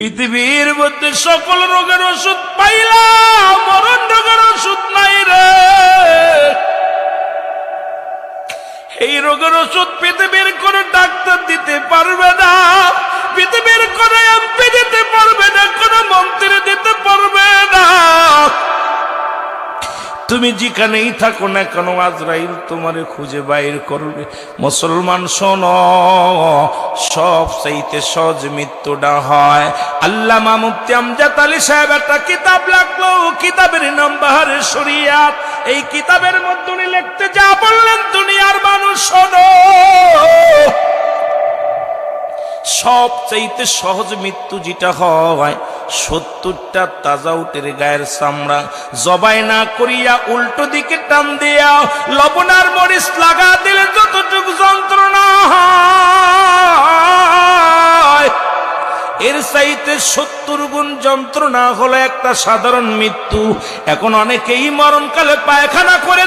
পৃথিবীর মধ্যে সকল রোগের ওষুধ পাইলাম, মরণ রোগের ওষুধ নাই রে। এই রোগের ওষুধ পৃথিবীর কোন ডাক্তার দিতে পারবে না, পৃথিবীর কোন এমপি দিতে পারবে না, কোন মন্ত্রী দিতে পারবে না। তুমি যেখানেই থাকো না কেন, আজরাইল তোমারে খুঁজে বাইর করবে। মুসলমান শোন সব চাইতে সহজ মৃত্যুটা হয় আল্লামা মুফতি আমজাদ আলী সাহেব একটা কিতাব লাগল কিতাবের নাম বাহারের শরিয়াত। এই কিতাবের মধ্যে উনি লিখতে যা বললেন দুনিয়ার মানুষ, শোনো। সব চাইতে সহজ মৃত্যু যেটা হয়, সত্তরটা তাজা উটের গায়ের চামড়া। জবাই না করিয়া উল্টো দিকে টান দিয়া, লবণার মরিচ লাগা দিলে চাইতে সত্তর গুণ যন্ত্রণা হলো একটা সাধারণ মৃত্যু। এখন অনেকেই মরণকালে পায়খানা করে